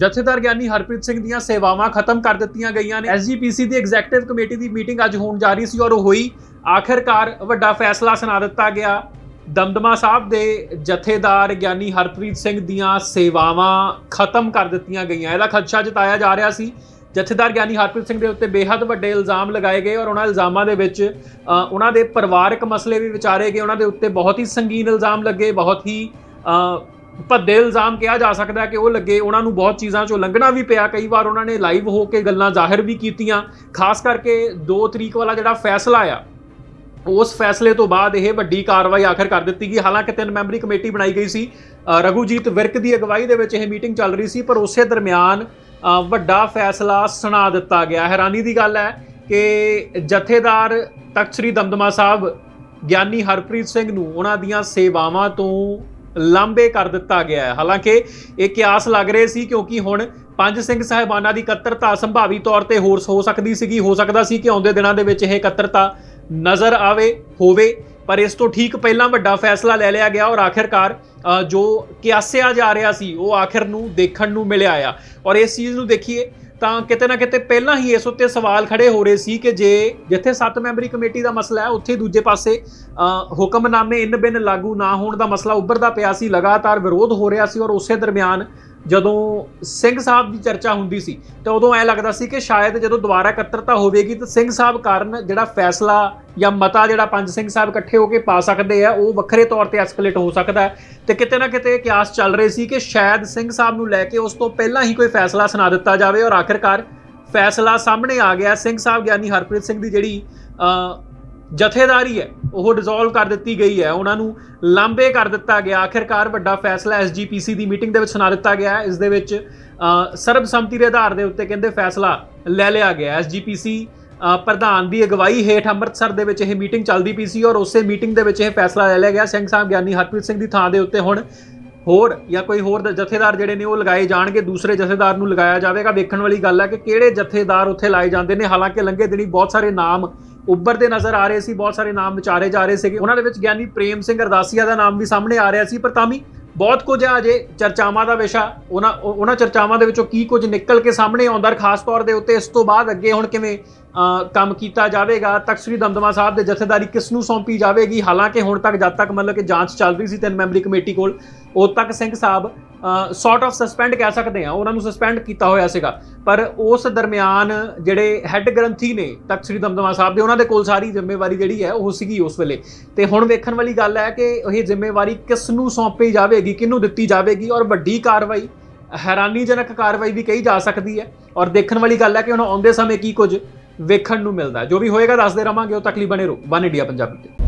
ਜਥੇਦਾਰ ਗਿਆਨੀ ਹਰਪ੍ਰੀਤ ਸਿੰਘ ਦੀਆਂ ਸੇਵਾਵਾਂ ਖਤਮ ਕਰ ਦਿੱਤੀਆਂ ਗਈਆਂ ਨੇ। ਐਸਜੀਪੀਸੀ ਦੀ ਐਗਜ਼ੈਕਟਿਵ ਕਮੇਟੀ ਦੀ ਮੀਟਿੰਗ ਅੱਜ ਹੋਣ ਜਾ ਰਹੀ ਸੀ ਔਰ ਉਹ ਹੋਈ। ਆਖਿਰਕਾਰ ਵੱਡਾ ਫੈਸਲਾ ਸੁਣਾ ਦਿੱਤਾ ਗਿਆ। ਦਮਦਮਾ ਸਾਹਿਬ ਦੇ ਜਥੇਦਾਰ ਗਿਆਨੀ ਹਰਪ੍ਰੀਤ ਸਿੰਘ ਦੀਆਂ ਸੇਵਾਵਾਂ ਖਤਮ ਕਰ ਦਿੱਤੀਆਂ ਗਈਆਂ। ਇਹਦਾ ਖਦਸ਼ਾ ਜਤਾਇਆ ਜਾ ਰਿਹਾ ਸੀ। ਜਥੇਦਾਰ ਗਿਆਨੀ ਹਰਪ੍ਰੀਤ ਸਿੰਘ ਦੇ ਉੱਤੇ ਬੇਹੱਦ ਵੱਡੇ ਇਲਜ਼ਾਮ ਲਗਾਏ ਗਏ ਔਰ ਉਹਨਾਂ ਇਲਜ਼ਾਮਾਂ ਦੇ ਵਿੱਚ ਉਹਨਾਂ ਦੇ ਪਰਿਵਾਰਕ ਮਸਲੇ ਵੀ ਵਿਚਾਰੇ ਗਏ। ਉਹਨਾਂ ਦੇ ਉੱਤੇ ਬਹੁਤ ਹੀ ਸੰਗੀਨ ਇਲਜ਼ਾਮ ਲੱਗੇ, ਬਹੁਤ ਹੀ ਭੱਦੇ ਇਲਜ਼ਾਮ ਕਿਹਾ ਜਾ ਸਕਦਾ ਕਿ ਉਹ ਲੱਗੇ। ਉਹਨਾਂ ਨੂੰ ਬਹੁਤ ਚੀਜ਼ਾਂ ਚੋਂ ਲੰਘਣਾ ਵੀ ਪਿਆ। ਕਈ ਵਾਰ ਉਹਨਾਂ ਨੇ ਲਾਈਵ ਹੋ ਕੇ ਗੱਲਾਂ ਜ਼ਾਹਿਰ ਵੀ ਕੀਤੀਆਂ। ਖਾਸ ਕਰਕੇ 2 ਤਰੀਕ ਵਾਲਾ ਜਿਹੜਾ ਫੈਸਲਾ ਆ, ਉਸ ਫੈਸਲੇ ਤੋਂ ਬਾਅਦ ਇਹ ਵੱਡੀ ਕਾਰਵਾਈ ਆਖਰ ਕਰ ਦਿੱਤੀ ਗਈ। ਹਾਲਾਂਕਿ ਤਿੰਨ ਮੈਂਬਰੀ ਕਮੇਟੀ ਬਣਾਈ ਗਈ ਸੀ। ਰਘੂਜੀਤ ਵਿਰਕ ਦੀ ਅਗਵਾਈ ਦੇ ਵਿੱਚ ਇਹ ਮੀਟਿੰਗ ਚੱਲ ਰਹੀ ਸੀ, ਪਰ ਉਸੇ ਦਰਮਿਆਨ ਵੱਡਾ ਫੈਸਲਾ ਸੁਣਾ ਦਿੱਤਾ ਗਿਆ। ਹੈਰਾਨੀ ਦੀ ਗੱਲ ਹੈ ਕਿ ਜਥੇਦਾਰ ਤਖਤ ਸ੍ਰੀ ਦਮਦਮਾ ਸਾਹਿਬ, ਗਿਆਨੀ ਹਰਪ੍ਰੀਤ ਸਿੰਘ ਨੂੰ ਉਹਨਾਂ ਦੀਆਂ ਸੇਵਾਵਾਂ ਤੋਂ ਲਾਂਬੇ ਕਰ ਦਿੱਤਾ ਗਿਆ ਹੈ। ਹਾਲਾਂਕਿ ਇਹ ਕਿਆਸ ਲੱਗ ਰਹੇ ਸੀ ਕਿਉਂਕਿ ਹੁਣ ਪੰਜ ਸਿੰਘ ਸਾਹਿਬਾਨਾਂ ਦੀ ਇਕੱਤਰਤਾ ਸੰਭਾਵੀ ਤੌਰ ਤੇ ਹੋਰ ਹੋ ਸਕਦੀ ਸੀਗੀ। ਹੋ ਸਕਦਾ ਸੀ ਕਿ ਆਉਂਦੇ ਦਿਨਾਂ ਦੇ ਵਿੱਚ ਇਹ ਇਕੱਤਰਤਾ ਨਜ਼ਰ ਆਵੇ, ਹੋਵੇ, ਪਰ ਇਸ ਤੋਂ ਠੀਕ ਪਹਿਲਾਂ ਵੱਡਾ ਫੈਸਲਾ ਲੈ ਲਿਆ ਗਿਆ ਔਰ ਆਖਿਰਕਾਰ ਜੋ ਕਿਆਸਿਆ ਜਾ ਰਿਹਾ ਸੀ, ਉਹ ਆਖਿਰ ਨੂੰ ਦੇਖਣ ਨੂੰ ਮਿਲਿਆ ਆ। ਔਰ ਇਸ ਚੀਜ਼ ਨੂੰ ਦੇਖੀਏ ਤਾਂ ਕਿਤੇ ਨਾ ਕਿਤੇ ਪਹਿਲਾਂ ਹੀ ਇਸ ਉੱਤੇ ਸਵਾਲ ਖੜੇ ਹੋ ਰਹੇ ਸੀ ਕਿ ਜੇ ਜਿੱਥੇ 7 ਮੈਂਬਰੀ ਕਮੇਟੀ ਦਾ ਮਸਲਾ ਹੈ ਉੱਥੇ ਦੂਜੇ ਪਾਸੇ ਅ, ਹੁਕਮਨਾਮੇ ਇਨ ਬਿਨ ਲਾਗੂ ਨਾ ਹੋਣ ਦਾ ਮਸਲਾ ਉੱਭਰਦਾ ਪਿਆ ਸੀ ਲਗਾਤਾਰ ਵਿਰੋਧ ਹੋ ਰਿਹਾ ਸੀ ਔਰ ਉਸੇ ਦਰਮਿਆਨ ਜਦੋਂ ਸਿੰਘ ਸਾਹਿਬ ਦੀ ਚਰਚਾ ਹੁੰਦੀ ਸੀ, ਤਾਂ ਉਦੋਂ ਐ ਲੱਗਦਾ ਸੀ ਕਿ ਸ਼ਾਇਦ ਜਦੋਂ ਦੁਬਾਰਾ ਇਕੱਤਰਤਾ ਹੋਵੇਗੀ, ਤਾਂ ਸਿੰਘ ਸਾਹਿਬ ਕਾਰਨ ਜਿਹੜਾ ਫੈਸਲਾ ਜਾਂ ਮਤਾ ਜਿਹੜਾ ਪੰਜ ਸਿੰਘ ਸਾਹਿਬ ਇਕੱਠੇ ਹੋ ਕੇ ਪਾ ਸਕਦੇ ਆ, ਉਹ ਵੱਖਰੇ ਤੌਰ ਤੇ ਐਸਕੇਲੇਟ ਹੋ ਸਕਦਾ ਹੈ। ਤੇ ਕਿਤੇ ਨਾ ਕਿਤੇ ਕਿਆਸ ਚੱਲ ਰਹੇ ਸੀ ਕਿ ਸ਼ਾਇਦ ਸਿੰਘ ਸਾਹਿਬ ਨੂੰ ਲੈ ਕੇ ਉਸ ਤੋਂ ਪਹਿਲਾਂ ਹੀ ਕੋਈ ਫੈਸਲਾ ਸੁਣਾ ਦਿੱਤਾ ਜਾਵੇ ਔਰ ਆਖਿਰਕਾਰ ਫੈਸਲਾ ਸਾਹਮਣੇ ਆ ਗਿਆ। ਸਿੰਘ ਸਾਹਿਬ ਗਿਆਨੀ ਹਰਪ੍ਰੀਤ ਸਿੰਘ ਦੀ ਜਿਹੜੀ ਜਥੇਦਾਰੀ ਹੈ ਉਹ ਡਿਸੋਲਵ ਕਰ ਦਿੱਤੀ ਗਈ ਹੈ। ਉਹਨਾਂ ਨੂੰ ਲਾਂਬੇ ਕਰ ਦਿੱਤਾ ਗਿਆ। ਆਖਿਰਕਾਰ ਵੱਡਾ ਫੈਸਲਾ ਐਸਜੀਪੀਸੀ ਦੀ ਮੀਟਿੰਗ ਦੇ ਵਿੱਚ ਸੁਣਾ ਦਿੱਤਾ ਗਿਆ ਹੈ। ਇਸ ਦੇ ਵਿੱਚ ਸਰਬਸੰਮਤੀ ਦੇ ਆਧਾਰ ਦੇ ਉੱਤੇ ਕਹਿੰਦੇ ਫੈਸਲਾ ਲੈ ਲਿਆ ਗਿਆ। ਐਸਜੀਪੀਸੀ ਪ੍ਰਧਾਨ ਦੀ ਅਗਵਾਈ ਹੇਠ ਅੰਮ੍ਰਿਤਸਰ ਦੇ ਵਿੱਚ ਇਹ ਮੀਟਿੰਗ ਚੱਲਦੀ ਪਈ ਸੀ ਔਰ ਉਸੇ ਮੀਟਿੰਗ ਦੇ ਵਿੱਚ ਇਹ ਫੈਸਲਾ ਲੈ ਲਿਆ ਗਿਆ। ਸਿੰਘ ਸਾਹਿਬ ਗਿਆਨੀ ਹਰਪ੍ਰੀਤ ਸਿੰਘ ਦੀ ਥਾਂ ਦੇ ਉੱਤੇ ਹੁਣ ਹੋਰ ਜਾਂ ਕੋਈ ਹੋਰ ਜਥੇਦਾਰ ਜਿਹੜੇ ਨੇ ਉਹ ਲਗਾਏ ਜਾਣਗੇ। ਦੂਸਰੇ ਜਥੇਦਾਰ ਨੂੰ ਲਗਾਇਆ ਜਾਵੇਗਾ। ਵੇਖਣ ਵਾਲੀ ਗੱਲ ਹੈ ਕਿ ਕਿਹੜੇ ਜਥੇਦਾਰ ਉੱਥੇ ਲਾਏ ਜਾਂਦੇ ਨੇ। ਹਾਲਾਂਕਿ ਲੰਘੇ ਦਿਨੀ ਬਹੁਤ ਸਾਰੇ ਨਾਮ ਉੱਭਰਦੇ ਨਜ਼ਰ ਆ ਰਹੇ ਸੀ ਬਹੁਤ ਸਾਰੇ ਨਾਮ ਵਿਚਾਰੇ ਜਾ ਰਹੇ ਸੀਗੇ। ਉਹਨਾਂ ਦੇ ਵਿੱਚ ਗਿਆਨੀ ਪ੍ਰੇਮ ਸਿੰਘ ਅਰਦਾਸੀਆ ਦਾ ਨਾਮ ਵੀ ਸਾਹਮਣੇ ਆ ਰਿਹਾ ਸੀ ਪਰ ਤਾਂ ਵੀ ਬਹੁਤ ਕੁਝ ਆ ਅਜੇ ਚਰਚਾਵਾਂ ਦਾ ਵਿਸ਼ਾ। ਉਹਨਾਂ ਉਹਨਾਂ ਚਰਚਾਵਾਂ ਦੇ ਵਿੱਚੋਂ ਕੀ ਕੁਝ ਨਿਕਲ ਕੇ ਸਾਹਮਣੇ ਆਉਂਦਾ ਖਾਸ ਤੌਰ ਦੇ ਉੱਤੇ ਇਸ ਤੋਂ ਬਾਅਦ ਅੱਗੇ ਹੁਣ ਕਿਵੇਂ ਅ, ਕੰਮ ਕੀਤਾ ਜਾਵੇਗਾ। ਤਖਤ ਸ੍ਰੀ ਦਮਦਮਾ ਸਾਹਿਬ ਦੇ ਜਥੇਦਾਰੀ ਕਿਸ ਨੂੰ ਸੌਂਪੀ ਜਾਵੇਗੀ? ਹਾਲਾਂਕਿ ਹੁਣ ਤੱਕ ਜਦ ਤੱਕ ਮਤਲਬ ਕਿ ਜਾਂਚ ਚੱਲ ਰਹੀ ਸੀ ਤਿੰਨ ਮੈਂਬਰੀ ਕਮੇਟੀ ਕੋਲ ਉਦ ਤੱਕ Singh Sahib sort of suspend ਕਹਿ ਸਕਦੇ ਆ ਉਹਨਾਂ ਨੂੰ ਸਸਪੈਂਡ ਕੀਤਾ ਹੋਇਆ ਸੀਗਾ। ਪਰ ਉਸ ਦਰਮਿਆਨ ਜਿਹੜੇ ਹੈੱਡ ਗ੍ਰੰਥੀ ਨੇ, ਤਖਤ ਸ੍ਰੀ ਦਮਦਮਾ ਸਾਹਿਬ ਦੇ, ਉਹਨਾਂ ਦੇ ਕੋਲ ਸਾਰੀ ਜ਼ਿੰਮੇਵਾਰੀ ਜਿਹੜੀ ਹੈ, ਉਹ ਸੀਗੀ ਉਸ ਵੇਲੇ। ਤੇ ਹੁਣ ਵੇਖਣ ਵਾਲੀ ਗੱਲ ਹੈ ਕਿ ਇਹ ਜ਼ਿੰਮੇਵਾਰੀ ਕਿਸ ਨੂੰ ਸੌਂਪੀ ਜਾਵੇਗੀ, ਕਿਹਨੂੰ ਦਿੱਤੀ ਜਾਵੇਗੀ, ਔਰ ਵੱਡੀ ਕਾਰਵਾਈ, ਹੈਰਾਨੀਜਨਕ ਕਾਰਵਾਈ ਵੀ ਕਹੀ ਜਾ ਸਕਦੀ ਹੈ। ਔਰ ਦੇਖਣ ਵਾਲੀ ਗੱਲ ਹੈ ਕਿ ਹੁਣ ਆਉਂਦੇ ਸਮੇਂ ਕੀ ਕੁਝ ਵੇਖਣ ਨੂੰ ਮਿਲਦਾ ਜੋ ਵੀ ਹੋਏਗਾ, ਦੱਸਦੇ ਰਵਾਂਗੇ, ਉਹ ਤੱਕ ਬਣੇ ਰਹੋ। ਵਨ ਇੰਡੀਆ ਪੰਜਾਬੀ ਤੇ